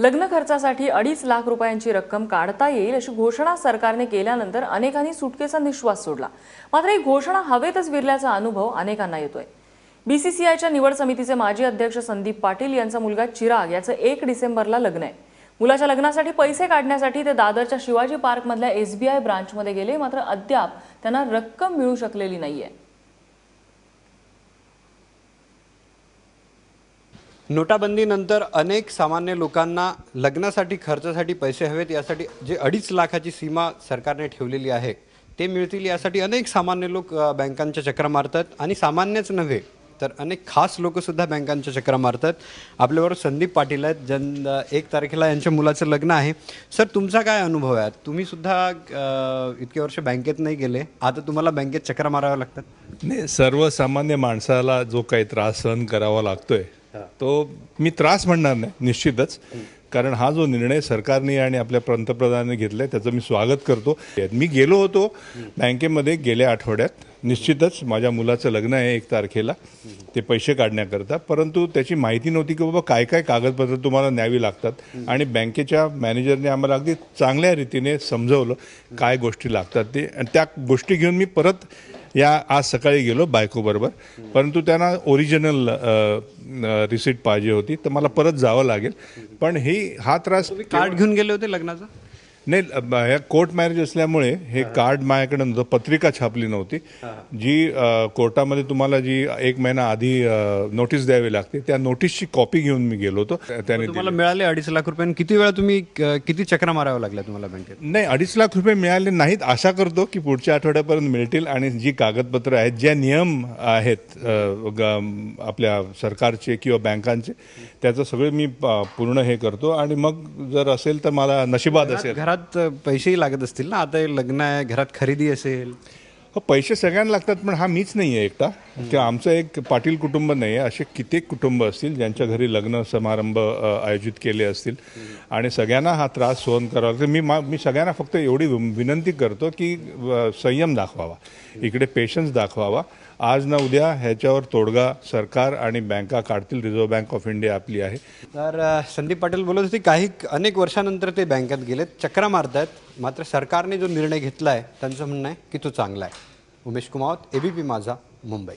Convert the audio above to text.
लग्न खर्चासाठी अडीच लाख रुपयांची रक्कम काढता येईल अशी घोषणा सरकारने केल्यानंतर अनेकांनी सुटकेचा निश्वास सोडला. मात्र ही घोषणा हवेतच विरल्याचा अनुभव अनेकांना येतोय. बीसीसीआयच्या निवड समितीचे माजी अध्यक्ष संदीप पाटील यांचा मुलगा चिराग याचं एक डिसेंबरला लग्न आहे. मुलाच्या लग्नासाठी पैसे काढण्यासाठी ते दादरच्या शिवाजी पार्कमधल्या एसबीआय ब्रांचमध्ये गेले मात्र अद्याप त्यांना रक्कम मिळू शकलेली नाहीये. नोटाबंदीनंतर अनेक सामान्य लोकांना लग्नासाठी खर्चासाठी पैसे हवेत यासाठी जे अडीच लाखाची सीमा सरकारने ठेवलेली आहे ते मिळतील यासाठी अनेक सामान्य लोक बँकांच्या चक्रा मारतात. आणि सामान्यच नव्हे तर अनेक खास लोकसुद्धा बँकांच्या चक्रा मारतात. आपल्याबरोबर संदीप पाटील आहेत जन एक तारखेला यांच्या मुलाचं लग्न आहे. सर तुमचा काय अनुभव आहे? तुम्ही सुद्धा इतके वर्ष बँकेत नाही गेले. आता तुम्हाला बँकेत चक्रा माराव्या लागतात. नाही सर्वसामान्य माणसाला जो काही त्रास सहन करावा लागतोय तो मी त्रास म्हणणार नाही निश्चितच. कारण हा जो निर्णय सरकारने आणि आपल्या पंतप्रधानांनी घेतलाय त्याचं मी स्वागत करतो. मी गेलो होतो बँकेमध्ये गेल्या आठवड्यात. निश्चितच माझ्या मुलाचं लग्न आहे एक तारखेला. ते पैसे काढण्याकरता. परंतु त्याची माहिती नव्हती की बाबा काय काय कागदपत्र तुम्हाला न्यावी लागतात. आणि बँकेच्या मॅनेजरने आम्हाला अगदी चांगल्या रीतीने समजवलं काय गोष्टी लागतात ते. आणि त्या गोष्टी घेऊन मी परत या आज सकाळी गेलो बायकोबरोबर परंतु त्यांना ओरिजिनल रिसिट पाहिजे होती. तर मला परत जावं लागेल. पण ही हा त्रास कार्ड घेऊन गेले होते लग्नाचा? नाही कोर्ट मॅरेज असल्यामुळे हे कार्ड माझ्याकडे नव्हतं पत्रिका छापली नव्हती. जी कोर्टामध्ये तुम्हाला जी एक महिना आधी नोटीस द्यावी लागते त्या नोटीसची कॉपी घेऊन मी गेलो होतो. त्याने तुम्हाला मिळाले अडीच लाख रुपये किती वेळा तुम्ही किती चक्रा माराव्या लागल्या तुम्हाला बँकेत? नाही अडीच लाख रुपये मिळाले नाहीत. आशा करतो की पुढच्या आठवड्यापर्यंत मिळतील आणि जी कागदपत्र आहेत ज्या नियम आहेत आपल्या सरकारचे किंवा बँकांचे त्याचं सगळं मी पूर्ण हे करतो. आणि मग जर असेल तर मला नशिबात असेल. घरात अ, पैसेही लागत असतील ना? आता लग्न आहे घरात खरेदी असेल. पैसे सगळ्यांना लागतात पण हा मीच नाही आहे एकटा. किंवा आमचं एक पाटील कुटुंब नाही आहे असे कित्येक कुटुंब असतील ज्यांच्या घरी लग्न समारंभ आयोजित केले असतील. आणि सगळ्यांना हा त्रास सहन करावा लागतो. मी मा मी सगळ्यांना फक्त एवढी विनंती करतो की संयम दाखवावा. इकडे पेशन्स दाखवावा. आज ना उद्या ह्याच्यावर तोडगा सरकार आणि बँका काढतील. रिझर्व्ह बँक ऑफ इंडिया आपली आहे. तर संदीप पाटील बोलत होते काही अनेक वर्षानंतर ते बँकेत गेलेत. चक्रा मारतायत. मात्र सरकारने जो निर्णय घेतला आहे त्यांचं म्हणणं आहे की तो चांगला आहे. उमेश कुमावत एबीपी माझा मुंबई